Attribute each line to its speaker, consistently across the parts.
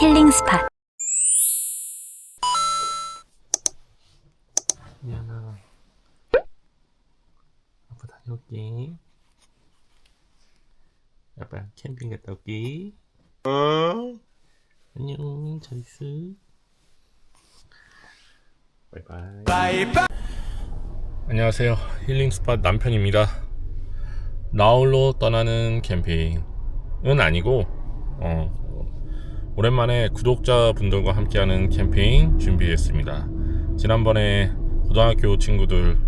Speaker 1: 힐링 스팟.
Speaker 2: 미안아. 아빠 다녀올게. 아빠 캠핑 갔다 올게. 안녕 잘 있어. 바이바이. 안녕하세요. 힐링 스팟 남편입니다. 나홀로 떠나는 캠핑은 아니고 어, 오랜만에 구독자분들과 함께하는 캠핑 준비했습니다 지난번에 고등학교 친구들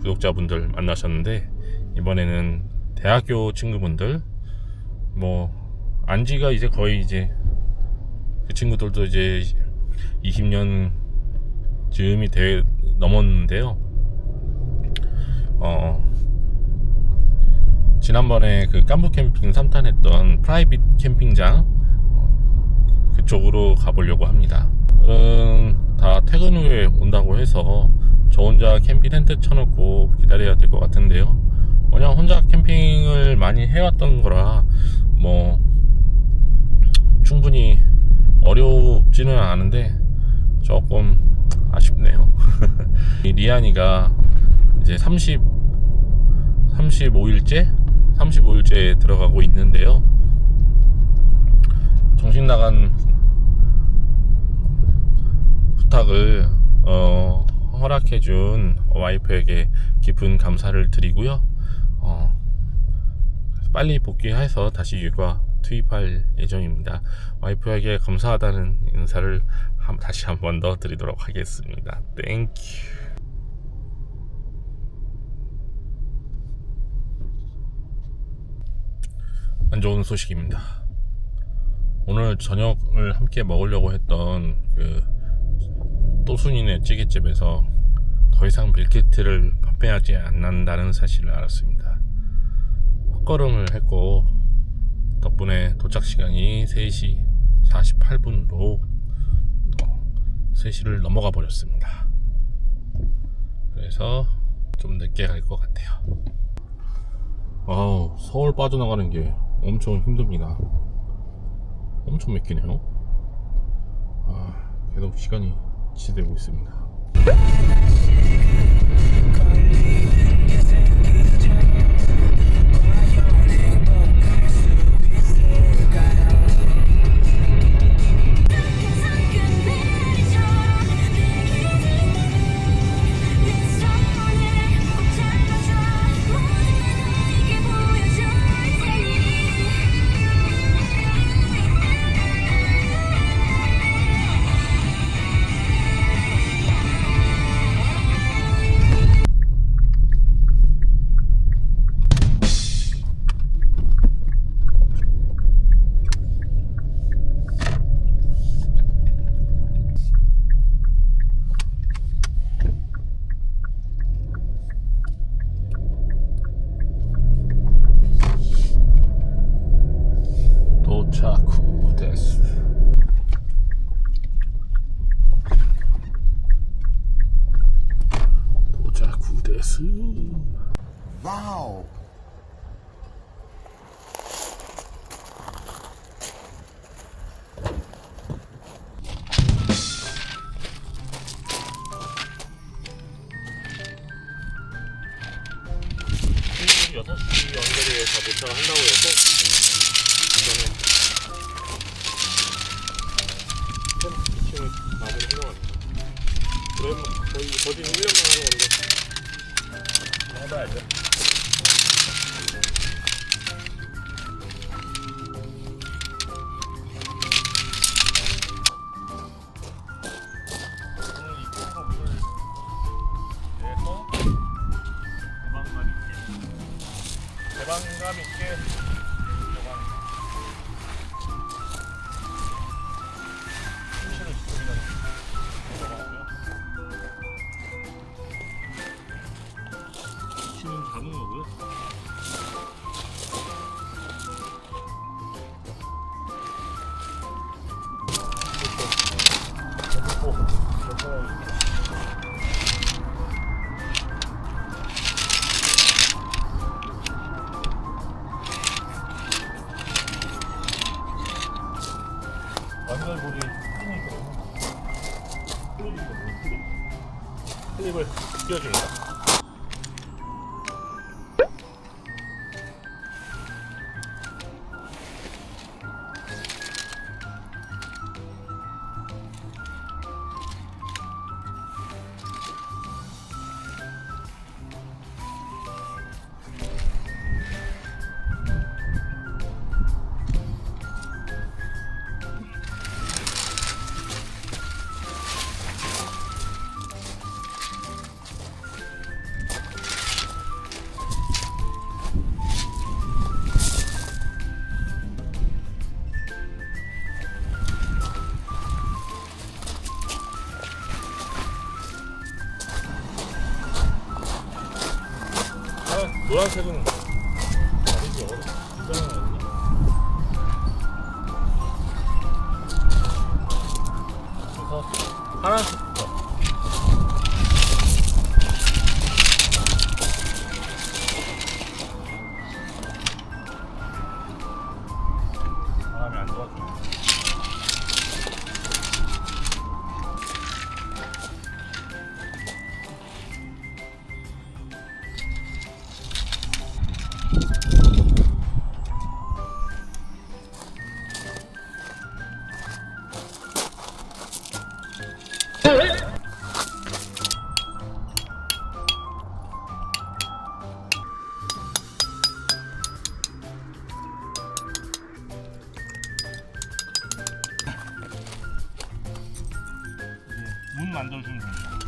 Speaker 2: 구독자분들 만나셨는데 이번에는 대학교 친구분들 뭐 안지가 이제 거의 이제 그 친구들도 이제 20년 즈음이 돼 넘었는데요. 어 지난번에 그 깐부 캠핑 3탄 했던 프라이빗 캠핑장 어, 그쪽으로 가보려고 합니다. 음, 다 퇴근 후에 온다고 해서 저 혼자 캠핑 텐트 쳐놓고 기다려야 될 것 같은데요. 그냥 혼자 캠핑을 많이 해왔던 거라 뭐 충분히 어렵지는 않은데 조금 아쉽네요. 이 리안이가 이제 30 35일째 35일째 들어가고 있는데요. 정신 나간 부탁을 어, 허락해준 와이프에게 깊은 감사를 드리고요. 어, 빨리 복귀해서 다시 육아 투입할 예정입니다. 와이프에게 감사하다는 인사를 한- 다시 한 번 더 드리도록 하겠습니다. 땡큐. 안 좋은 소식입니다. 오늘 저녁을 함께 먹으려고 했던 그 또순이네 찌개집에서 더 이상 밀키트를 판매하지 않는다는 사실을 알았습니다. 헛걸음을 했고 덕분에 도착 시간이 3시 48분으로 3시를 넘어가 버렸습니다. 그래서 좀 늦게 갈 것 같아요. 아우 서울 빠져나가는 게 엄청 힘듭니다. 엄청 맥히네요. 아, 계속 시간이 지체되고 있습니다. 다 도착을 한다고 해서 아, 노란색은 아니지 어디 이거는 아니지? 그래서 파란색 만들어주면 됩니다.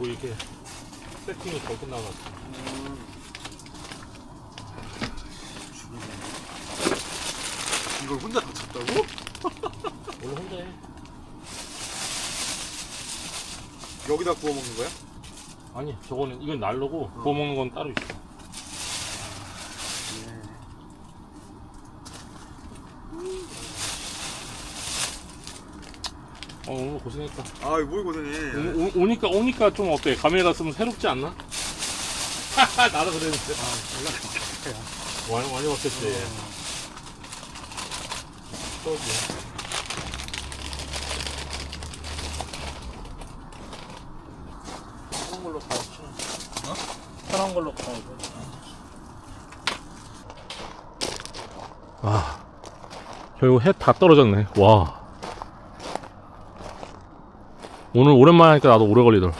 Speaker 1: 아니
Speaker 2: 뭐 이렇게 세팅이 덜 끝나가지고.
Speaker 1: 이걸 혼자 다 쳤다고?
Speaker 2: 원래 혼자 해.
Speaker 1: 여기다 구워 먹는 거야?
Speaker 2: 아니 저거는 이건 난로고 구워 먹는 건 따로 있어. 어 오늘 고생했다.
Speaker 1: 아이 뭘 고생해
Speaker 2: 오, 오, 오니까 오니까 좀 어때? 감회가 좀 새롭지 않나? 나도 그랬는데. 아, 많이 많이 바뀌었지. 또지. 편한 걸로 가. 어? 편한 걸로 가. 아, 결국 해 다 떨어졌네. 와. 오늘 오랜만에 하니까 나도 오래 걸리더라.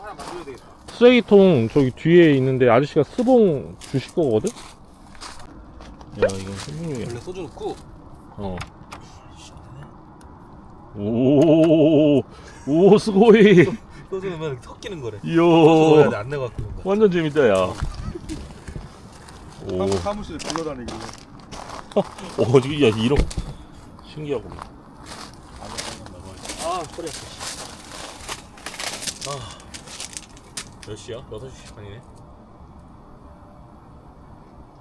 Speaker 1: 하나 만들어야 되겠다.
Speaker 2: 쓰레기통 저기 뒤에 있는데 아저씨가 스봉 주실 거거든? 야 이건 스봉이야
Speaker 1: 원래 소주 넣고
Speaker 2: 어. 오오오오 오 스고이
Speaker 1: 소주 넣으면 섞이는 거래.
Speaker 2: 이야
Speaker 1: 안 내갖고 그런 거.
Speaker 2: 완전 재밌다 야 오,
Speaker 1: 사무실에 불러다니길래.
Speaker 2: 어, 지금 야 이런 신기하고
Speaker 1: 아 허리 아파.
Speaker 2: 몇 시야? 6시 반이네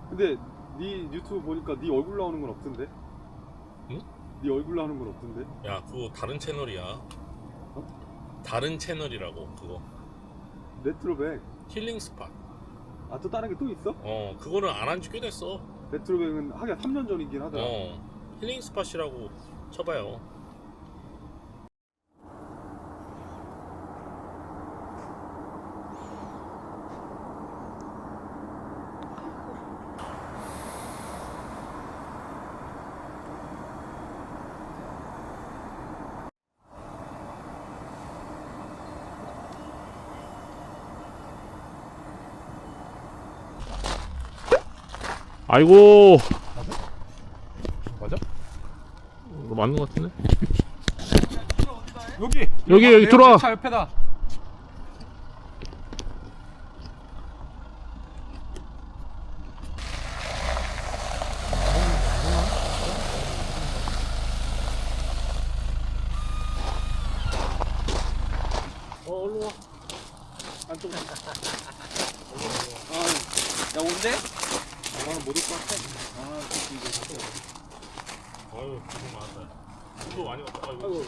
Speaker 1: 근데 네 유튜브 보니까 네 얼굴 나오는 건 없던데?
Speaker 2: 응?
Speaker 1: 네 얼굴 나오는 건 없던데?
Speaker 2: 야 그거 다른 채널이야 다른 채널이라고 그거
Speaker 1: 레트로백.
Speaker 2: 힐링 스팟
Speaker 1: 아 또 다른 게 또 있어?
Speaker 2: 어 그거는 안 한 지 꽤 됐어
Speaker 1: 레트로백은 하긴 3년 전이긴 하더라.
Speaker 2: 어 힐링 스팟이라고 쳐봐요 아이고
Speaker 1: 맞아?
Speaker 2: 맞는 것 같은데?
Speaker 1: 여기.
Speaker 2: 여기, 여기 들어와.
Speaker 1: 차 옆에다.
Speaker 2: 어 얼른 와
Speaker 1: 안쪽. 아, 야 온대? 나는 못올 것 같아. 아, 이거
Speaker 2: 아유 고생 많았다 이거 많이 왔다 아이고
Speaker 1: 아이고.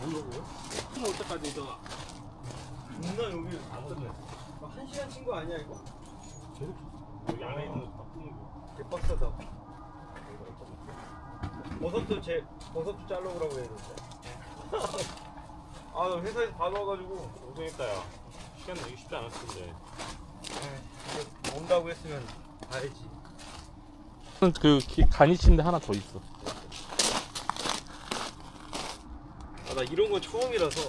Speaker 2: 뭐라고요? 올 때까지 있다가
Speaker 1: 존나 여기 안 떴네. 한 시간 친거 아니야 이거?
Speaker 2: 여기 안에 있는 거 바꾸는 거
Speaker 1: 개빡세다. 버섯도 제 버섯도 잘라오라고 해야 되는데. 아, 나 회사에서 다 넣어가지고
Speaker 2: 고생했다 야 시간 내기 쉽지 않았을 텐데
Speaker 1: 이거 온다고 했으면 가야지.
Speaker 2: 그 기- 간이친데 하나 더 있어
Speaker 1: 아, 나 이런 건 처음이라서.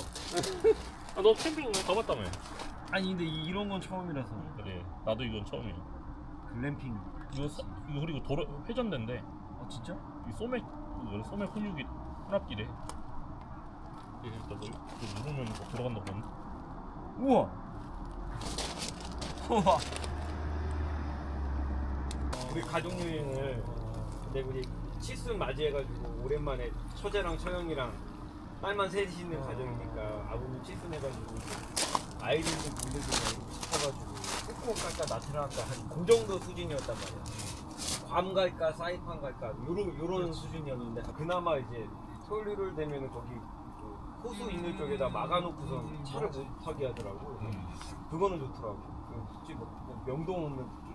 Speaker 2: 아 너 캠핑 가봤다며
Speaker 1: 아니 근데 이- 이런 건 처음이라서.
Speaker 2: 그래 나도 이건 처음이야
Speaker 1: 글램핑.
Speaker 2: 이거 서- 이거 그리고 도로 회전된대
Speaker 1: 아 진짜?
Speaker 2: 이 소맥 그 소맥 훈육이 혼합기래 이게 일단 너 이거 누르면 이거 들어간다고 하는데
Speaker 1: 우와. 우와. 우리 가족 여행을 근데 우리 칠순 맞이해가지고 오랜만에 처제랑 처형이랑 딸만 셋이 있는 가정이니까 아버님 칠순 해가지고 아이들도 물들고 싶어가지고 후쿠오카까 나트랑까 한그 정도 수준이었단 말이야. 괌 갈까 사이판 갈까 요런 요런 수준이었는데 그나마 이제 토요일 일요일 되면은 거기 그 호수 있는 쪽에다 막아놓고선 차를 못 타게 하더라고. 그거는 좋더라고. 그 솔직히 뭐, 뭐 명동 없는 느낌.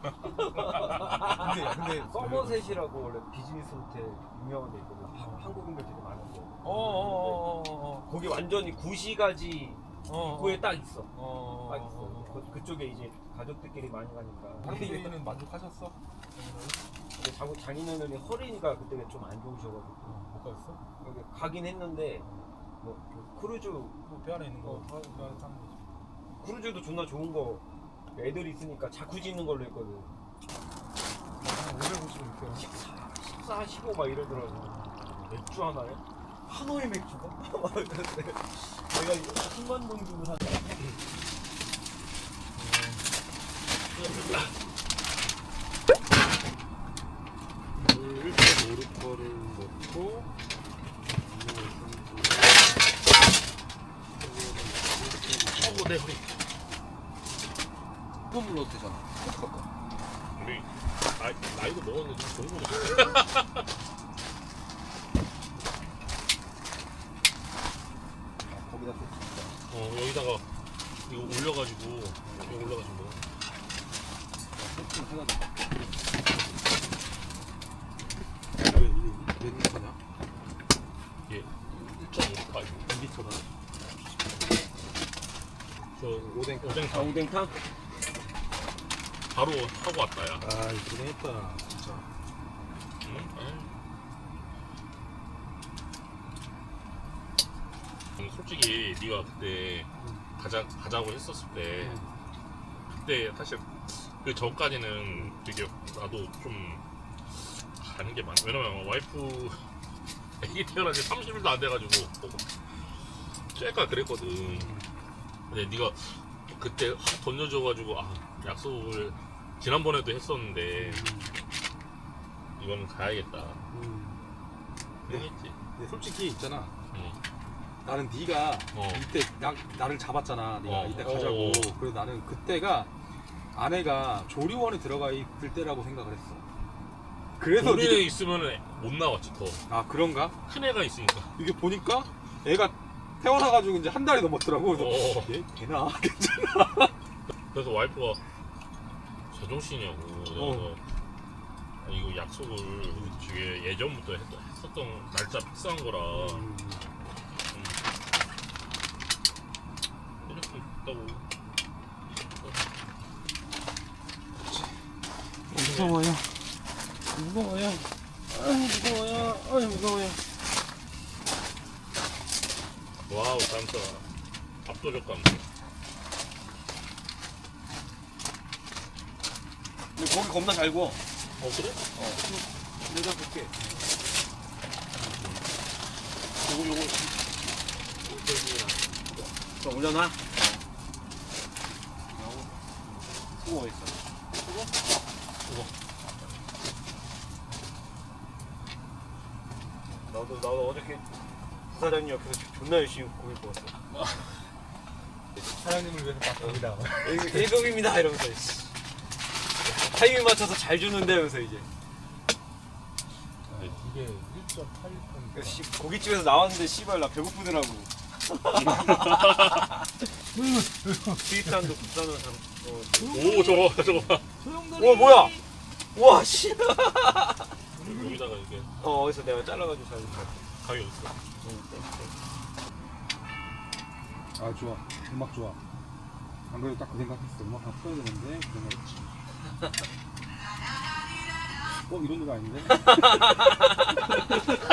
Speaker 1: 근데 근데 서머셋이라고 원래 비즈니스 호텔 유명한 데 있거든. 하- 한국인들 되게 많은데.
Speaker 3: 어어어어어
Speaker 1: 거기 완전히 구시가지
Speaker 3: 어.
Speaker 1: 입구에 딱 있어.
Speaker 3: 어.
Speaker 1: 딱 있어. 그, 그쪽에 이제 가족들끼리 많이 가니까. 근데 이게
Speaker 3: 당신은 만족하셨어?
Speaker 1: 근데 자꾸 장인어른이 허리가 그때 좀 안 좋으셔가지고
Speaker 3: 못 가셨어?
Speaker 1: 여기 가긴 했는데 뭐그 크루즈
Speaker 3: 뭐배 안에 있는 거
Speaker 1: 어.
Speaker 3: 배 안에 타는 거지.
Speaker 1: 크루즈도 존나 좋은 거 애들 있으니까 자쿠지 있는 걸로 했거든.
Speaker 3: 한 550은 이렇게.
Speaker 1: 14, 14, 15 막 이러더라고. 맥주 하나에? 하노이 맥주가? 막 내가 이거 10만 동 주고 산. 물 1.5리터를 넣고
Speaker 2: 어내 허리
Speaker 4: 뿜물 넣어도 되잖아.
Speaker 2: 우리 나, 나이도 먹었는데 좀 좋은 거지
Speaker 4: 아, 거기다 또 진짜.
Speaker 2: 어 여기다가 이거 올려가지고 이거 올려가지고 먹어.
Speaker 4: 세팅 해가지고.
Speaker 1: 몇 리터냐?
Speaker 2: 예 1.5파 2리터다 저
Speaker 1: 오뎅.
Speaker 2: 오뎅탕
Speaker 1: 아?
Speaker 2: 바로 하고 왔다 야
Speaker 1: 아, 고생했다, 진짜.
Speaker 2: 응? 음, 솔직히 네가 그때 가자 가자고 했었을 때 그때 사실 그 전까지는 되게 나도 좀 가는 게 많아. 왜냐면 와이프 애기 태어난 지 30일도 안 돼가지고 쬐까 그랬거든. 근데 네가 그때 확 던져줘가지고 아 약속을 지난번에도 했었는데 이거는 가야겠다. 했지.
Speaker 4: 근데 솔직히 있잖아.
Speaker 2: 응.
Speaker 4: 나는 네가
Speaker 2: 어.
Speaker 4: 이때 나, 나를 잡았잖아. 네가
Speaker 2: 어.
Speaker 4: 이때
Speaker 2: 어,
Speaker 4: 가자고.
Speaker 2: 어.
Speaker 4: 그래서 나는 그때가 아내가 조리원에 들어가 있을 때라고 생각을 했어. 그래서
Speaker 2: 우리
Speaker 4: 네가-
Speaker 2: 있으면 못 나왔지 더.
Speaker 4: 아 그런가?
Speaker 2: 큰 애가 있으니까.
Speaker 4: 이게 보니까 애가 태어나가지고 이제 한 달이 넘었더라고. 그래서
Speaker 2: 어.
Speaker 4: 얘 되나?
Speaker 2: 그래서 와이프가 제정신이냐고.
Speaker 4: 어.
Speaker 2: 이거 약속을 되게 예전부터 했, 했었던 날짜 픽스한 거라
Speaker 4: 음.
Speaker 2: 이렇게 있다고.
Speaker 1: 무서워요. 무서워요. 아 무서워요. 아 무서워요.
Speaker 2: 와우 깜짝 압도적 감.
Speaker 1: 근데 고기 겁나 잘 구워.
Speaker 2: 어 그래?
Speaker 4: 내가 볼게.
Speaker 2: 요거 요거
Speaker 1: 저 올려놔. 수고 있어. 나도 나도 어저께 부 사장님 옆에서 존나 열심히 고기 구웠어.
Speaker 3: 사장님을 위해서 바쁩니다.
Speaker 1: 일급입니다 이러면서 씨. 타이밍 맞춰서 잘 주는데 하면서 이제
Speaker 3: 이게 1.8톤.
Speaker 1: 그 씨, 고깃집에서 나왔는데 씨발 나 배고프더라고. 수입산도 국산도 산. 어.
Speaker 2: 오 저거 저거
Speaker 1: 와 뭐야? 와 씨.
Speaker 2: 여기다가 이게
Speaker 1: 어 어디서 내가 잘라가지고 잘.
Speaker 2: 가위 어딨어?
Speaker 4: 아 좋아. 음악 좋아. 안 그래도 딱 그 생각했어. 음악 하나 틀어야 되는데 그 생각했지. 어 이런 노래 아닌데?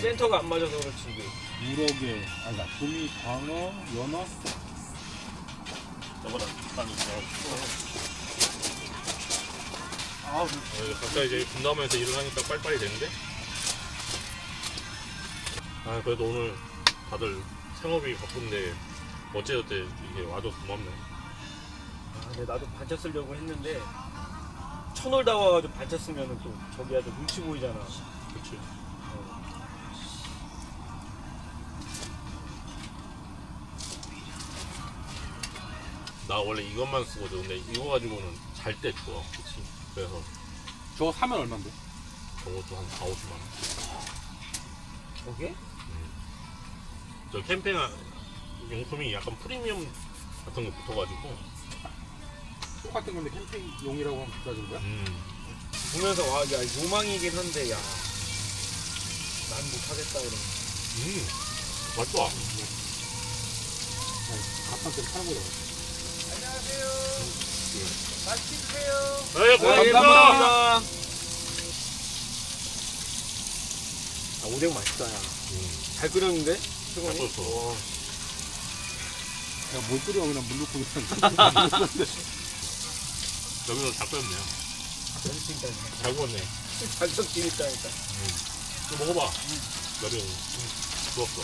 Speaker 1: 센터가 안 맞아서 그렇지 이게.
Speaker 4: 우럭에 아니다. 도미 광어 연어
Speaker 2: 저거다 딱 있어.
Speaker 1: 아
Speaker 2: 어, 각자 이제 분담해서 일을 하니까 빨리빨리 되는데? 아, 그래도 오늘 다들 생업이 바쁜데 어째저째 이게 와줘서 고맙네.
Speaker 1: 아, 근데 나도 반차 쓰려고 했는데 천월 다 와가지고 반차 쓰면은 또 저기 아주 눈치 보이잖아.
Speaker 2: 그치. 나 원래 이것만 쓰거든. 근데 이거 가지고는 잘 때 좋아. 그치. 그래서
Speaker 4: 저거 사면 얼마인데?
Speaker 2: 저것도 한 4, 50만 원.
Speaker 1: 저게?
Speaker 2: 저 캠핑 용품이 약간 프리미엄 같은 거 붙어가지고.
Speaker 4: 똑같은 건데 캠핑용이라고 하면 비싸진 거야?
Speaker 2: 음.
Speaker 1: 보면서 와, 야 요망이긴 한데 야. 난 못하겠다 이런.
Speaker 2: 음. 맛있어.
Speaker 4: 값한 때 파는 거잖아.
Speaker 2: 네, 고맙습니다.
Speaker 1: 감사합니다. 아, 오뎅 맛있다 야.
Speaker 2: 음.
Speaker 1: 잘 끓였는데?
Speaker 2: 잘
Speaker 1: 수건이?
Speaker 2: 끓였어.
Speaker 4: 야, 뭘 끓여 그냥 물 넣고 그냥.
Speaker 2: 여기서 다 끓였네요. 잘 구웠네.
Speaker 1: 반석 재밌다니까.
Speaker 2: 이거 먹어봐. 여름. 좋았어.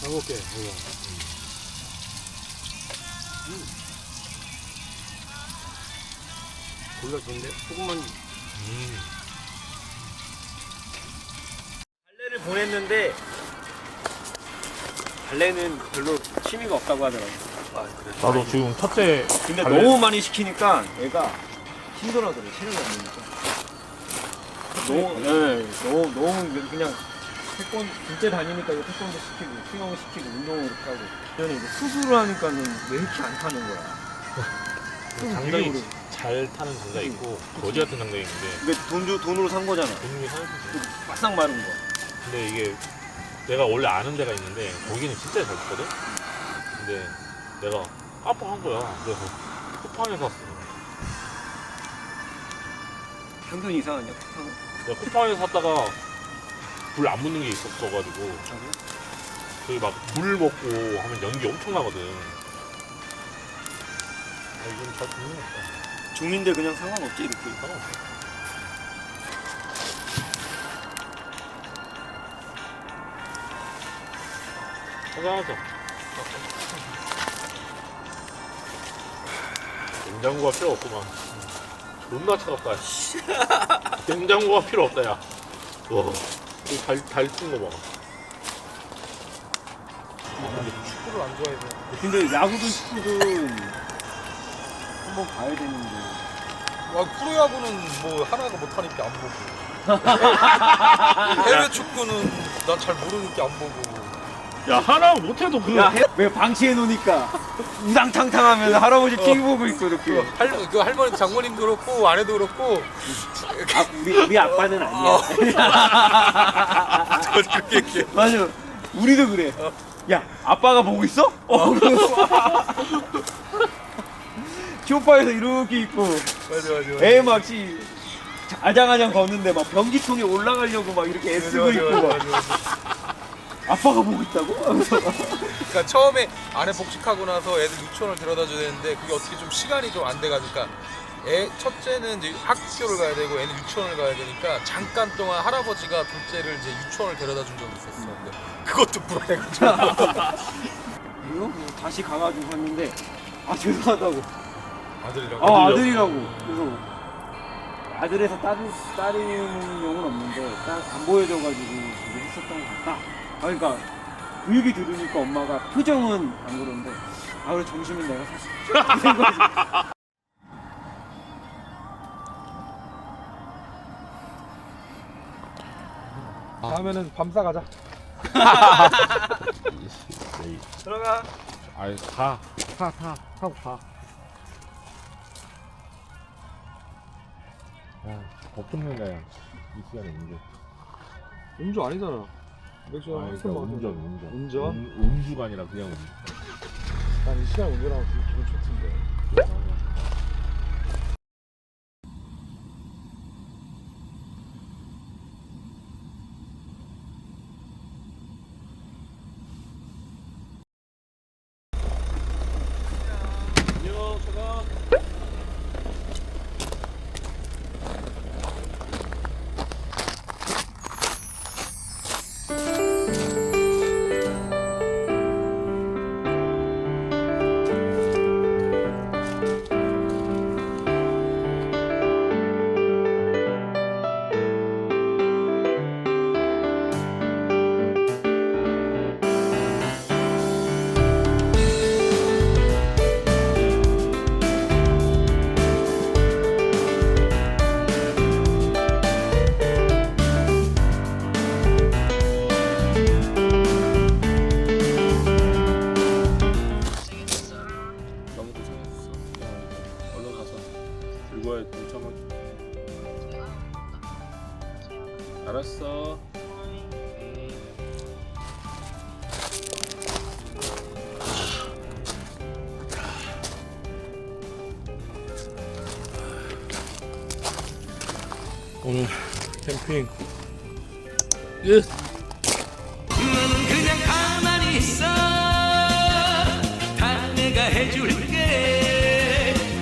Speaker 4: 잘 먹게. 이거.
Speaker 1: 골라 좋은데? 조금만
Speaker 2: 음.
Speaker 1: 발레를 보냈는데 발레는 별로 취미가 없다고 하더라고.
Speaker 2: 나도 지금 첫째
Speaker 1: 근데
Speaker 2: 발레-
Speaker 1: 너무 많이 시키니까 얘가 힘들어하더래 체력이 없으니까. 너무 네, 너무 너무 그냥 태권 둘째 다니니까 이거 태권도 시키고 수영 시키고 운동을 이렇게 하고 저는 이제 수술을 하니까는 왜 이렇게 안 타는 거야? 무력으로.
Speaker 2: 잘 타는 장작 있고 거지 같은 장작 있는데
Speaker 1: 이게 돈 주, 돈으로 산 거잖아.
Speaker 2: 본인이 사는 거지.
Speaker 1: 바싹 마른 거.
Speaker 2: 근데 이게 내가 원래 아는 데가 있는데 거기는 진짜 잘 줬거든? 근데 내가 깜빡한 거야. 그래서 쿠팡에서 샀어.
Speaker 1: 평균 이상하냐 쿠팡은?
Speaker 2: 내가 쿠팡에서 샀다가 불 안 붙는 게 있었어가지고 저기 막 물 먹고 하면 연기 엄청 나거든. 아, 이건 잘 붙는 것 같다.
Speaker 1: 중민들 그냥 상관없지 이렇게
Speaker 2: 상관없어. 화장하자. 냉장고가 필요 없구만. 존나 차갑다. 씨. 냉장고가 필요 없다, 야. 와, 달, 달쓴 거 봐.
Speaker 3: 축구를 안 좋아해서.
Speaker 1: 근데 야구든 축구든 한번 봐야 되는데.
Speaker 3: 와 프로야구는 뭐 하나가 못하니까 안 보고. 해외 축구는 난 잘 모르니까 안 보고.
Speaker 2: 야, 하나 못해도 그.
Speaker 1: 야왜 방치해 놓으니까. 우당탕탕하면 할아버지 TV 보고 있고 이렇게.
Speaker 3: 할, 그 할머니 장모님도 그렇고 아내도 그렇고.
Speaker 1: 아, 우리, 우리 아빠는 아니야.
Speaker 3: 저 그렇게 얘기해.
Speaker 1: 맞아. 우리도 그래. 야 아빠가 보고 있어? 어 쇼파에서 이렇게 있고
Speaker 3: 맞아 맞아. 맞아.
Speaker 1: 애 막시 아장아장 걷는데 막 변기통에 올라가려고 막 이렇게 애쓰고
Speaker 3: 맞아,
Speaker 1: 있고
Speaker 3: 맞아,
Speaker 1: 막
Speaker 3: 맞아, 맞아.
Speaker 1: 아빠가 보고 있다고? 하면서
Speaker 3: 그러니까 처음에 아내 복직하고 나서 애들 유치원을 데려다 줘야 되는데 그게 어떻게 좀 시간이 좀 안 돼가니까 애 첫째는 이제 학교를 가야 되고 애는 유치원을 가야 되니까 잠깐 동안 할아버지가 둘째를 이제 유치원을 데려다 준 적이 있었어. 근데 그것도 불안해가지고.
Speaker 1: 이거 뭐 다시 가가지고 봤는데 아 죄송하다고
Speaker 3: 아들이라고.
Speaker 1: 아 아들이라고 그래서 아들에서 딸을 딸인 용은 없는데 딸안 보여줘가지고 그게 했었던 것 같다 아 그러니까 그 얘기 들으니까 엄마가 표정은 안 그런데 아 그래 점심은 내가 사실 그 생각이
Speaker 3: 다음에는 밤사 가자.
Speaker 1: 들어가
Speaker 2: 아이, 가. 타, 타. 타고 가. 야, 덮는 거야. 이 시간에 운전.
Speaker 3: 음주 아니잖아. 맥주
Speaker 2: 아, 그러니까 운전, 운전.
Speaker 3: 운전?
Speaker 2: 음, 음주가 아니라 그냥 운전.
Speaker 3: 난이 시간 기